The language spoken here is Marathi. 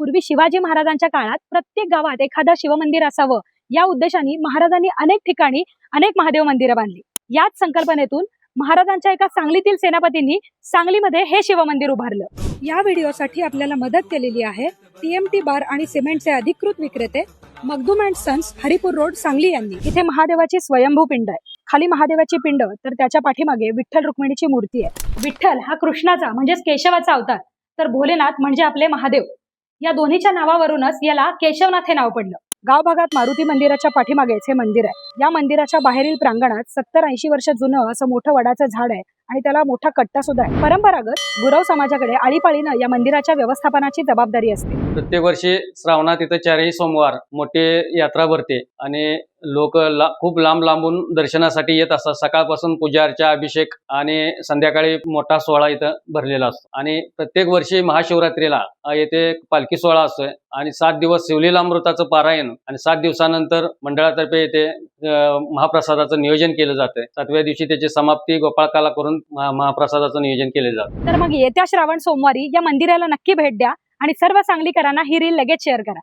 पूर्वी शिवाजी महाराजांच्या काळात प्रत्येक गावात एखादं शिवमंदिर असावं या उद्देशाने महाराजांनी अनेक ठिकाणी अनेक महादेव मंदिरं बांधली. याच संकल्पनेतून महाराजांच्या एका सांगलीतील सेनापतींनी सांगलीमध्ये हे शिवमंदिर उभारलं. या व्हिडिओसाठी आपल्याला मदत केलेली आहे टीएमटी बार आणि सिमेंटचे अधिकृत विक्रेते Magdum and sons Haripur road Sangli यांनी. इथे महादेवाची स्वयंभू पिंड आहे. खाली महादेवाची पिंड तर त्याच्या पाठीमागे विठ्ठल रुक्मिणीची मूर्ती आहे. विठ्ठल हा कृष्णाचा म्हणजेच केशवाचा अवतार. तर भोलेनाथ म्हणजे आपले महादेव. या दोन्हीच्या नावावरूनच याला केशवनाथ हे नाव पडलं. गाव भागात मारुती मंदिराच्या पाठीमागेच हे मंदिर आहे. या मंदिराच्या बाहेरील प्रांगणात सत्तर ऐंशी वर्ष जुनं असं मोठं वडाचं झाड आहे आणि त्याला मोठा कट्टा सुद्धा आहे. परंपरागत गुरव समाजाकडे आळीपाळीनं या मंदिराच्या व्यवस्थापनाची जबाबदारी असते. प्रत्येक वर्षी श्रावणात इथं चारही सोमवार मोठी यात्रा भरते आणि लोक ला खूप लांब लांबून दर्शनासाठी येत असतात. सकाळपासून पूजा अर्चा अभिषेक आणि संध्याकाळी मोठा सोहळा इथं भरलेला असतो. आणि प्रत्येक वर्षी महाशिवरात्रीला येथे पालखी सोहळा असतोय आणि सात दिवस शिवलीलामृताचं पारायण आणि सात दिवसानंतर मंडळातर्फे येथे महाप्रसादाचं नियोजन केलं जातं सातव्या दिवशी त्याची समाप्ती गोपाळकाला करून महाप्रसादाचं नियोजन केलं जातं. तर मग येत्या श्रावण सोमवारी या मंदिराला नक्की भेट द्या. आणि सर्व सांगलीकरांना ही रील लगेच शेअर करा.